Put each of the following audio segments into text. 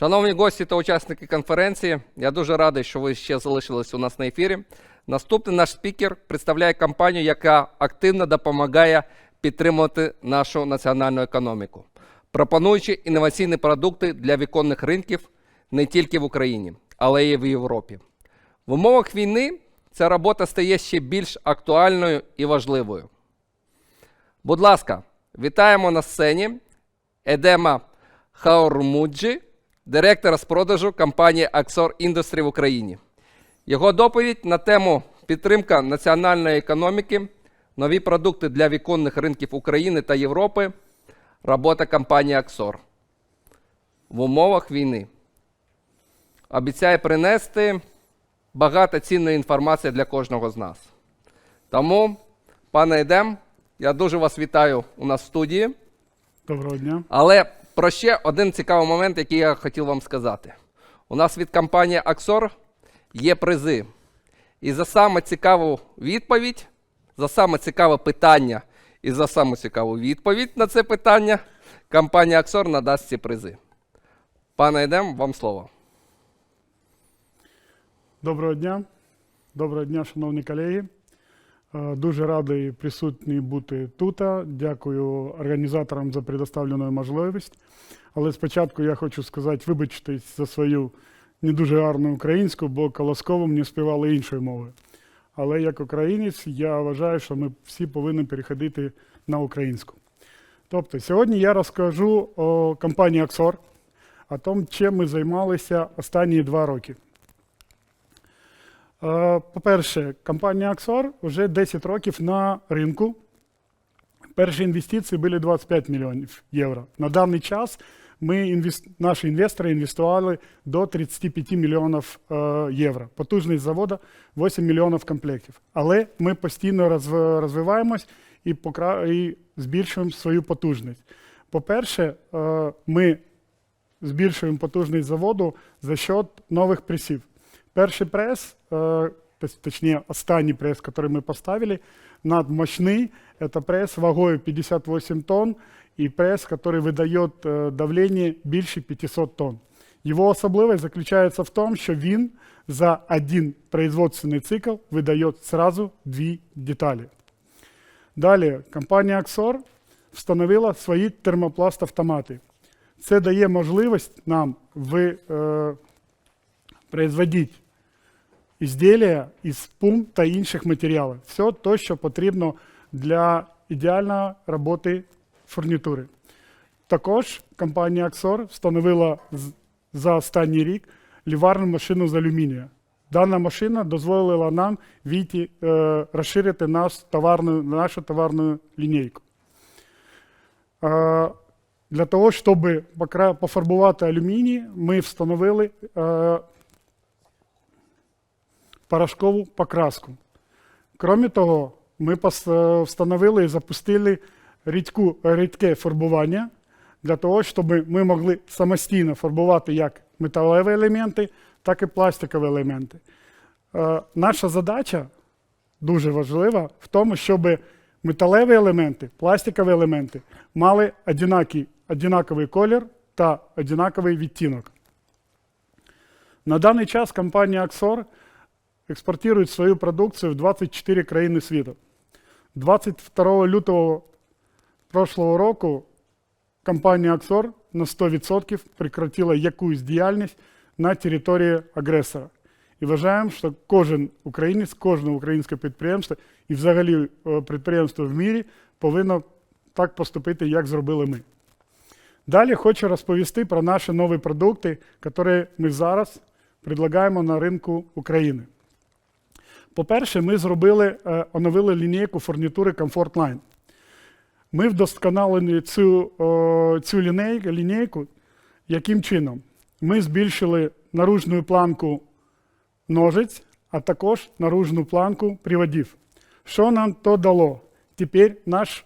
Шановні гості та учасники конференції, я дуже радий, що ви ще залишились у нас на ефірі. Наступний наш спікер представляє компанію, яка активно допомагає підтримувати нашу національну економіку, пропонуючи інноваційні продукти для віконних ринків не тільки в Україні, але й в Європі. В умовах війни ця робота стає ще більш актуальною і важливою. Будь ласка, вітаємо на сцені Едема Хаурмуджі, директора з продажу компанії Axor Industry в Україні. Його доповідь на тему підтримка національної економіки, нові продукти для віконних ринків України та Європи, робота компанії Axor в умовах війни. Обіцяє принести багато цінної інформації для кожного з нас. Тому, пане Едем, я дуже вас вітаю у нас в студії. Доброго дня. Але про ще один цікавий момент, який я хотів вам сказати. У нас від компанії Axor є призи. І за саме цікаву відповідь, за саме цікаве питання і за саму цікаву відповідь на це питання компанія Axor надасть ці призи. Пане Едем, вам слово. Доброго дня. Доброго дня, шановні колеги. Е, Дуже радий присутній бути тут. Дякую організаторам за предоставлену можливість. Але спочатку я хочу сказати, вибачтесь за свою не дуже гарну українську, бо колосково мені співали іншою мовою. Але як українець, я вважаю, що ми всі повинні переходити на українську. Тобто, сьогодні я розкажу о компанії Axor, о тому, чим ми займалися останні два роки. Е, По-перше, компанія Axor вже 10 років на ринку. Перші інвестиції були 25 мільйонів євро. На даний час ми інвес... наші інвестори інвестували до 35 мільйонів е, євро. Потужність заводу 8 мільйонів комплектів. Але ми постійно розв... розвиваємось і, покра... і збільшуємо свою потужність. По-перше, е, ми збільшуємо потужність заводу за счет нових пресів. Перший прес, точнее, останній пресс, который мы поставили, надмощный. Это пресс вагою 58 тонн и пресс, который выдает э, давление більше 500 тонн. Його особливість заключається в тому, що він за один производственний цикл видає сразу дві деталі. Далі компанія Axor встановила свої термопласт-автомати. Це дає можливість нам в, е, производити ізделія із пум та інших матеріалів. Все те, що потрібно для ідеальної роботи фурнітури. Також компанія Axor встановила за останній рік ліварну машину з алюмінію. Дана машина дозволила нам війти, е, розширити наш товарну, нашу товарну лінійку. Е, для того, щоб пофарбувати алюміній, ми встановили е, порошкову покраску. Крім того, ми встановили і запустили рідку, рідке фарбування для того, щоб ми могли самостійно фарбувати як металеві елементи, так і пластикові елементи. Е, Наша задача дуже важлива в тому, щоб металеві елементи, пластикові елементи мали одинаковий колір та одинаковий відтінок. На даний час компанія Axor експортує свою продукцію в 24 країни світу. 22 лютого прошлого року компанія Axor на 100% прекратила якусь діяльність на території агресора. І вважаємо, що кожен українець, кожне українське підприємство і взагалі е, підприємство в мірі повинно так поступити, як зробили ми. Далі хочу розповісти про наші нові продукти, які ми зараз предлагаємо на ринку України. По-перше, ми зробили, е, оновили лінійку фурнітури Comfort Line. Ми вдосконалили цю, цю лінейку, лінійку. Яким чином? Ми збільшили наружну планку ножиць, а також наружну планку приводів. Що нам то дало? Тепер наші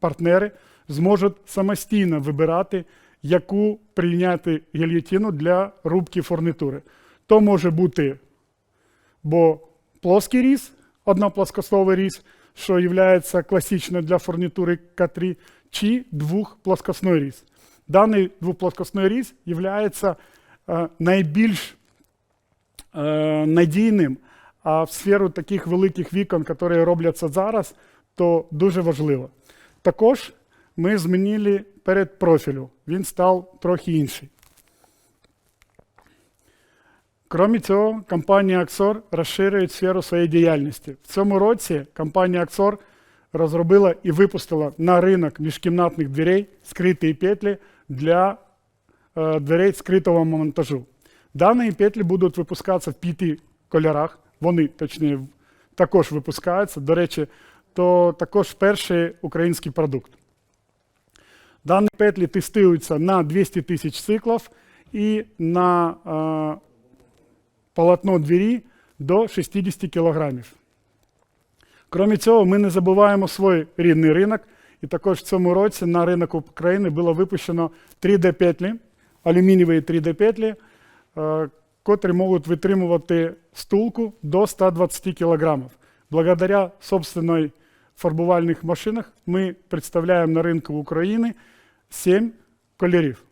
партнери зможуть самостійно вибирати, яку прийняти гільйотину для рубки фурнітури. То може бути бо плоский різ, одноплоскостовий різ, що є класичною для фурнітури К3, чи двохплоскосний різ. Даний двохплоскосний різ є е, найбільш е, надійним, а в сферу таких великих вікон, які робляться зараз, то дуже важливо. Також ми змінили перед профілю, він став трохи інший. Крім цього, компанія Axor розширює сферу своєї діяльності. В цьому році компанія Axor розробила і випустила на ринок міжкімнатних дверей скриті петлі для е, дверей скритого монтажу. Дані петлі будуть випускатися в п'яти кольорах. Вони, точніше, також випускаються. До речі, то також перший український продукт. Дані петлі тестуються на 200 тисяч циклів і на е, полотно двері до 60 кілограмів. Крім цього, ми не забуваємо свій рідний ринок. І також в цьому році на ринок України було випущено 3D-петлі, алюмінієві 3D-петлі, е, котрі можуть витримувати стулку до 120 кг. Благодаря собственной фарбувальних машинах ми представляємо на ринку України 7 кольорів.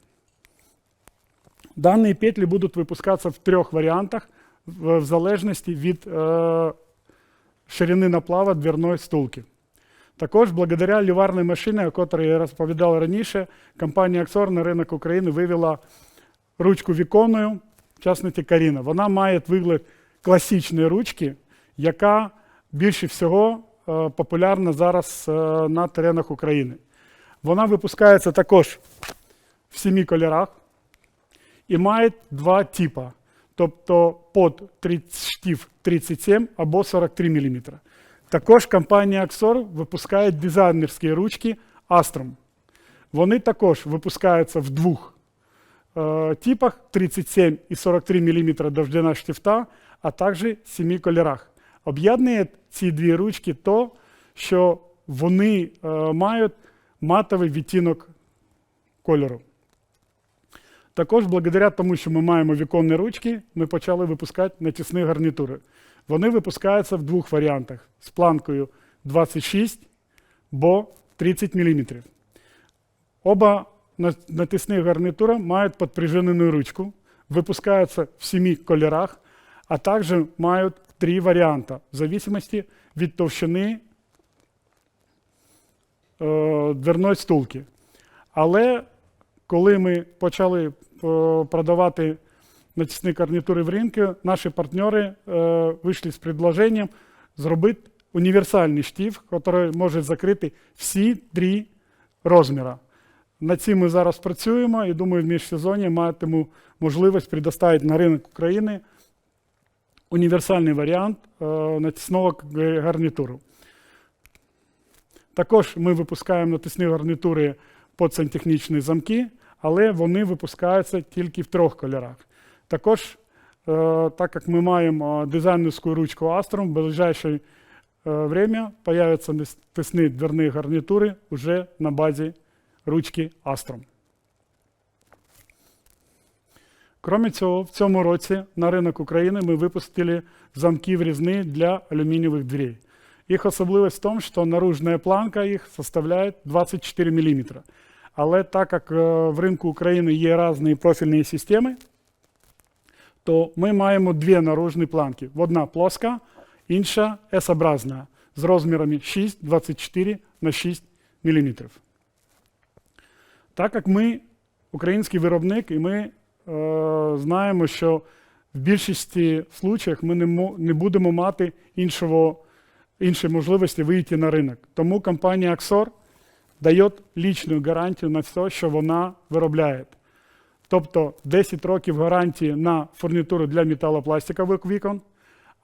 Дані петлі будуть випускатися в трьох варіантах в, залежності від е, ширини наплава дверної стулки. Також благодаря ліварній машині, о якій я розповідав раніше, компанія Axor на ринок України вивела ручку віконною, в частності Каріна. Вона має вигляд класичної ручки, яка більше всього е, популярна зараз е, на теренах України. Вона випускається також в семи кольорах і має два типи. Тобто под 30 штів 37 або 43 мм. Також компанія Axor випускає дизайнерські ручки Astrom. Вони також випускаються в двох е, типах 37 і 43 мм довжина штифта, а також 7 кольорах. Об'єднує ці дві ручки то, що вони е, мають матовий відтінок кольору. Також, благодаря тому, що ми маємо віконні ручки, ми почали випускати натісні гарнітури. Вони випускаються в двох варіантах: з планкою 26 бо 30 мм. Оба на- натисні гарнітури мають підпружинену ручку, випускаються в семи кольорах, а також мають три варіанти в зависимості від товщини е, дверної стулки. Але коли ми почали е, продавати натісні гарнітури в ринку, наші партнери е, вийшли з предложенням зробити універсальний штиф, який може закрити всі три розміри. Над цим ми зараз працюємо і думаю, в міжсезонні матиму можливість предоставити на ринок України універсальний варіант е, натісного гарнітуру. Також ми випускаємо натисні гарнітури під сантехнічні замки, але вони випускаються тільки в трьох кольорах. Також, е, так як ми маємо дизайнерську ручку Astrom, в ближайшее е, время появляться натисні дверні гарнітури вже на базі ручки Astrom. Крім цього, в цьому році на ринок України ми випустили замки врізні для алюмінієвих дверей. Їх особливість в тому, що наружная планка їх составляє 24 мм. Але так як е, в ринку України є різні профільні системи, то ми маємо дві наружні планки. Одна плоска, інша S-образна з розмірами 6, 24 на 6 мм. Так як ми український виробник, і ми е, знаємо, що в більшості случаїв ми не, не будемо мати іншого, іншої можливості вийти на ринок. Тому компанія Axor дає лічну гарантію на все, що вона виробляє. Тобто 10 років гарантії на фурнітуру для металопластикових вікон,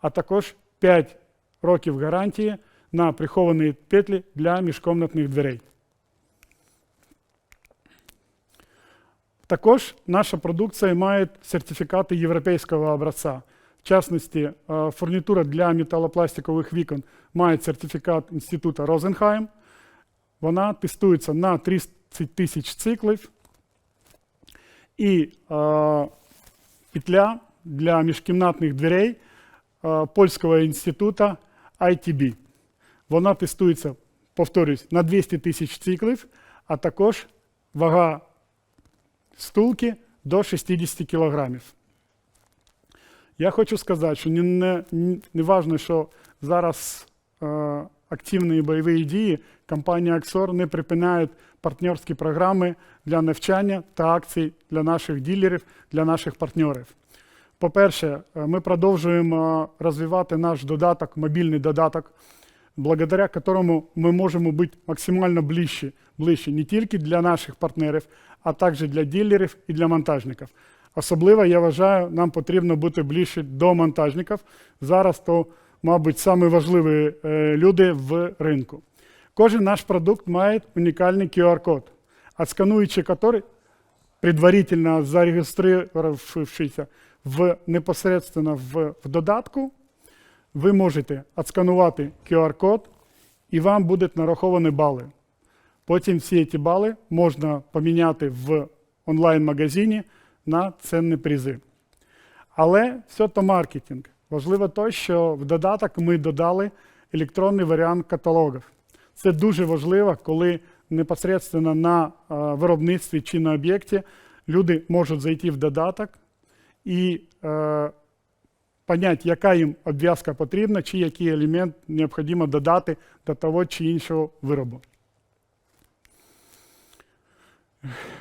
а також 5 років гарантії на приховані петлі для міжкомнатних дверей. Також наша продукція має сертифікати європейського образця. В частності, е, фурнітура для металопластикових вікон має сертифікат Інституту Розенхайм. Вона тестується на 30 тисяч циклів. І е, петля для міжкімнатних дверей е, Польського інституту ITB. Вона тестується, повторюсь, на 200 тисяч циклів, а також вага стулки до 60 кілограмів. Я хочу сказати, що не, не, не важно, що зараз е, активні бойові дії, компанія Аксор не припиняє партнерські програми для навчання та акцій для наших дилерів, для наших партнерів. По-перше, е, ми продовжуємо розвивати наш додаток, мобільний додаток, благодаря которому ми можемо бути максимально ближче, ближче не тільки для наших партнерів, а також для дилерів і для монтажників. Особливо, я вважаю, нам потрібно бути ближче до монтажників. Зараз то, мабуть, самі важливі е, люди в ринку. Кожен наш продукт має унікальний QR-код, отскануючи який, предварительно зареєструвавшися в, непосредственно в, в додатку, ви можете отсканувати QR-код і вам будуть нараховані бали. Потім всі ці бали можна поміняти в онлайн-магазині на цінні призи. Але все то маркетинг. Важливо те, що в додаток ми додали електронний варіант каталогів. Це дуже важливо, коли непосредственно на е, виробництві чи на об'єкті люди можуть зайти в додаток і е, понять, яка їм обв'язка потрібна, чи який елемент необхідно додати до того чи іншого виробу.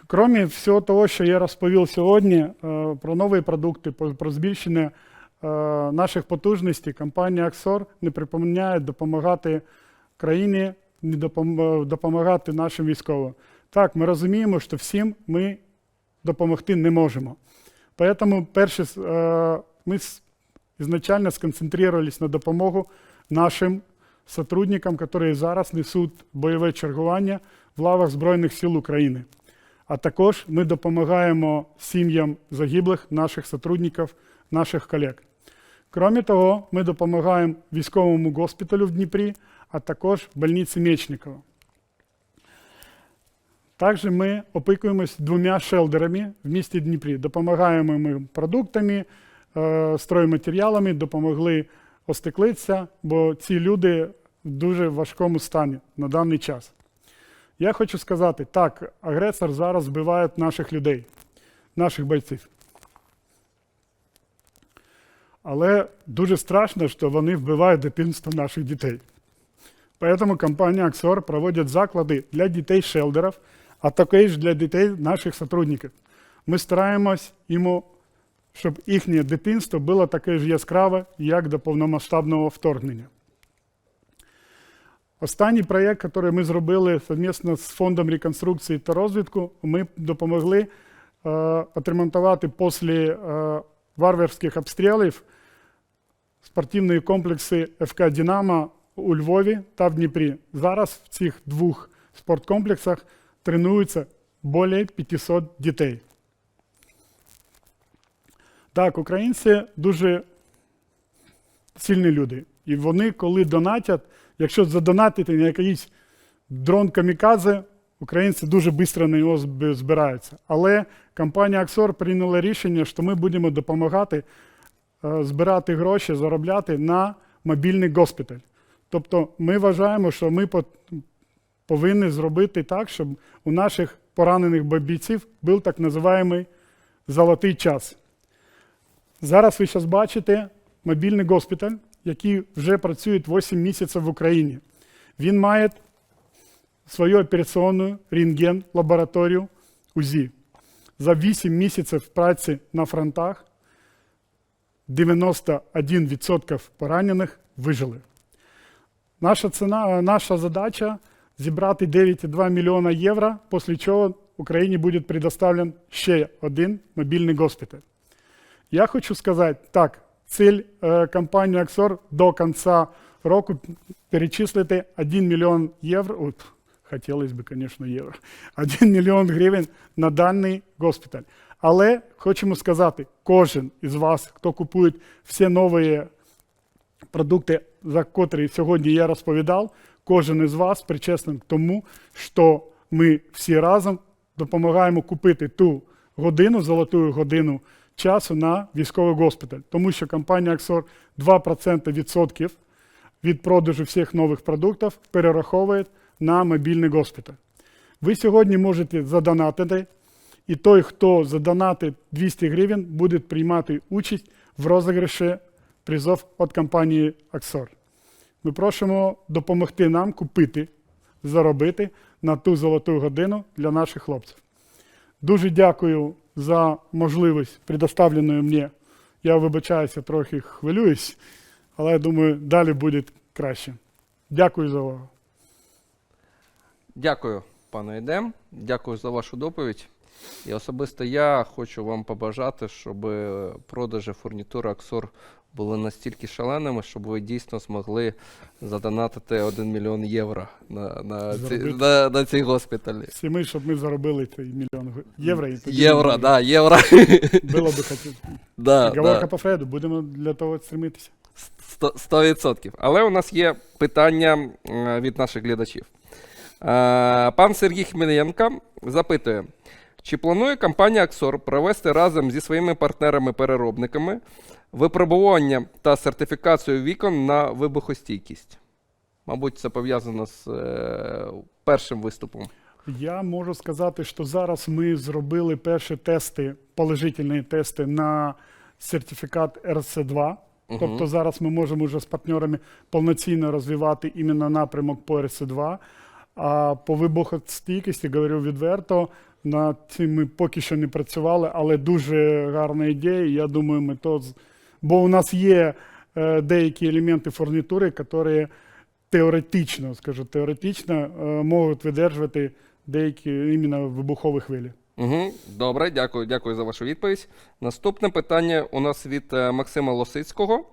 Крім всього того, що я розповів сьогодні е, про нові продукти, про збільшення е, наших потужностей, компанія Аксор не припиняє допомагати країні, не допомагати нашим військовим. Так, ми розуміємо, що всім ми допомогти не можемо. Поэтому перше, ми изначально сконцентрировались на допомогу нашим сотрудникам, які зараз несуть бойове чергування в лавах Збройних сил України. А також ми допомагаємо сім'ям загиблих наших сотрудників, наших колег. Крім того, ми допомагаємо військовому госпіталю в Дніпрі, а також больниці Мечникова. Також ми опікуємось двома шелдерами в місті Дніпрі. Допомагаємо ми продуктами, е, стройматеріалами, допомогли остеклитися, бо ці люди в дуже важкому стані на даний час. Я хочу сказати, так, агресор зараз вбиває наших людей, наших бойців. Але дуже страшно, що вони вбивають дитинство наших дітей. Поэтому компанія Аксор проводить заклади для дітей шелдерів, а також для дітей наших сотрудників. Ми стараємось йому, щоб їхнє дитинство було таке ж яскраве, як до повномасштабного вторгнення. Останній проєкт, який ми зробили совместно з фондом реконструкції та розвитку, ми допомогли е, отремонтувати після е, варварських обстрілів спортивні комплекси ФК Динамо у Львові та в Дніпрі. Зараз в цих двох спорткомплексах тренуються більше 500 дітей. Так, українці дуже сильні люди. І вони, коли донатять, якщо задонатити на якийсь дрон камікадзе, українці дуже швидко на нього збираються. Але компанія Аксор прийняла рішення, що ми будемо допомагати е, збирати гроші, заробляти на мобільний госпіталь. Тобто ми вважаємо, що ми повинні зробити так, щоб у наших поранених бійців був так називаємий золотий час. Зараз ви зараз бачите мобільний госпіталь, який вже працює 8 місяців в Україні. Він має свою операційну рентген, лабораторію УЗІ. За 8 місяців праці на фронтах 91% поранених вижили. Наша, ціна, наша задача зібрати 9,2 мільйона євро, після чого Україні буде предоставлен ще один мобільний госпіталь. Я хочу сказати, так, цель е, компанії Аксор до кінця року перечислити 1 мільйон євро, от, хотілося б, звісно, євро, 1 мільйон гривень на даний госпіталь. Але хочемо сказати, кожен із вас, хто купує всі нові продукти, за котрі сьогодні я розповідав, кожен із вас причесний к тому, що ми всі разом допомагаємо купити ту годину, золоту годину часу на військовий госпіталь. Тому що компанія Аксор 2% відсотків від продажу всіх нових продуктів перераховує на мобільний госпіталь. Ви сьогодні можете задонатити І той, хто задонатить 200 гривень, буде приймати участь в розіграші призов від компанії Аксор. Ми просимо допомогти нам купити, заробити на ту золоту годину для наших хлопців. Дуже дякую за можливість, предоставлену мені. Я вибачаюся, трохи хвилююсь, але я думаю, далі буде краще. Дякую за увагу. Дякую, пане Едем. Дякую за вашу доповідь. І особисто я хочу вам побажати, щоб продажі фурнітури Аксор були настільки шаленими, щоб ви дійсно змогли задонатити 1 мільйон євро на, на, ці, Заробити. на, на цій госпіталі. Всі ми, щоб ми заробили цей мільйон євро. І тоді Євро, ми- да, євро. Було би хотіти. да, Говорка да. по Фреду, будемо для того стремитися. Сто- 100%. Але у нас є питання від наших глядачів. Е, Пан Сергій Хмельєнко запитує: чи планує компанія Аксор провести разом зі своїми партнерами-переробниками випробування та сертифікацію вікон на вибухостійкість? Мабуть, це пов'язано з е, першим виступом. Я можу сказати, що зараз ми зробили перші тести, положительні тести на сертифікат RC2. Мгм. Тобто зараз ми можемо вже з партнерами повноцінно розвивати іменно напрямок по RC2. А по вибухостійкості, говорю відверто, над цим ми поки що не працювали, але дуже гарна ідея. Я думаю, ми то. Бо у нас є е, деякі елементи фурнітури, які теоретично, скажу, теоретично е, можуть видержувати деякі іменно вибухові хвилі. Угу, добре, дякую, дякую за вашу відповідь. Наступне питання у нас від е, Максима Лосицького.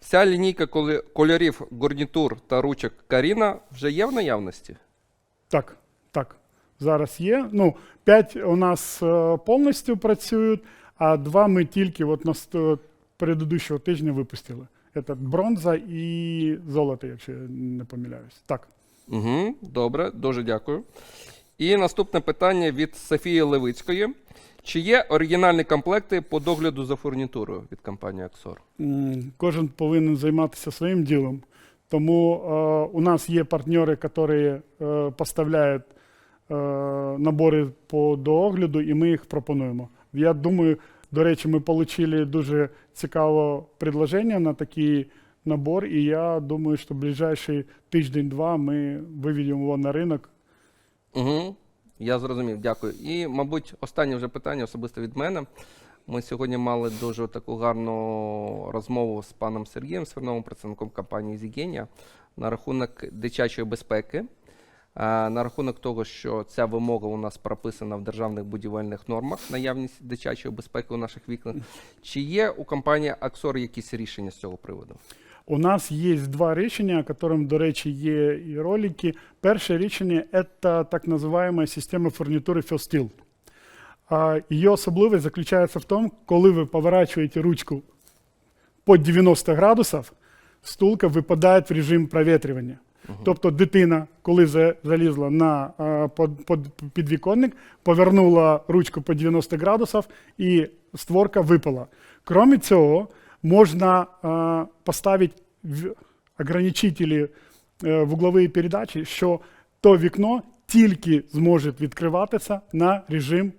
Вся лінійка кольорів гарнітур та ручок Каріна вже є в наявності? Так, так. Зараз є. Ну, п'ять у нас повністю працюють, а два ми тільки от предыдущого тижня випустили. Це бронза і золото, якщо я не помиляюсь. Так. Угу, добре, дуже дякую. І наступне питання від Софії Левицької. Чи є оригінальні комплекти по догляду за фурнітурою від компанії Аксор? Кожен повинен займатися своїм ділом. Тому е, у нас є партнери, які е, поставляють е, набори по догляду, і ми їх пропонуємо. Я думаю, до речі, ми отримали дуже цікаве предложення на такий набор, і я думаю, що ближайший тиждень-два ми виведемо його на ринок. Угу, я зрозумів, дякую. І, мабуть, останнє вже питання особисто від мене. Ми сьогодні мали дуже таку гарну розмову з паном Сергієм Сверновим, представником компанії Зігенія, на рахунок дитячої безпеки, на рахунок того, що ця вимога у нас прописана в державних будівельних нормах, наявність дитячої безпеки у наших вікнах. Чи є у компанії Аксор якісь рішення з цього приводу? У нас є два рішення, яким, до речі, є і ролики. Перше рішення це так називаємо система фурнітури. А, Її особливість заключається в тому, коли ви поворачуєте ручку під 90 градусів, стулка випадає в режим проветрювання. Тобто дитина, коли залізла на под підвіконник, повернула ручку по 90 градусів і створка випала. Крім цього, можна поставити в- ограничителі е, в углові передачі, що то вікно тільки зможе відкриватися на режим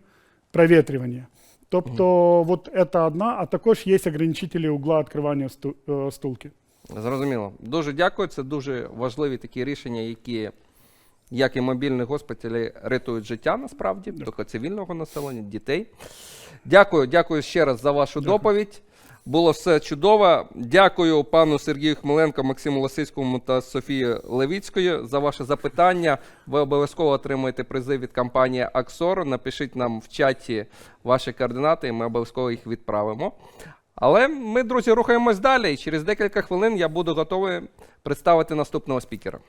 проветрювання. Тобто, от це одна, а також є ограничителі угла відкривання е, стулки. Зрозуміло. Дуже дякую. Це дуже важливі такі рішення, які, як і мобільні госпіталі, рятують життя насправді, тільки цивільного населення, дітей. Дякую, дякую ще раз за вашу доповідь. Було все чудово. Дякую пану Сергію Хмеленко, Максиму Лосицькому та Софії Левіцької за ваше запитання. Ви обов'язково отримаєте призи від компанії Аксор. Напишіть нам в чаті ваші координати, і ми обов'язково їх відправимо. Але ми, друзі, рухаємось далі. І через декілька хвилин я буду готовий представити наступного спікера.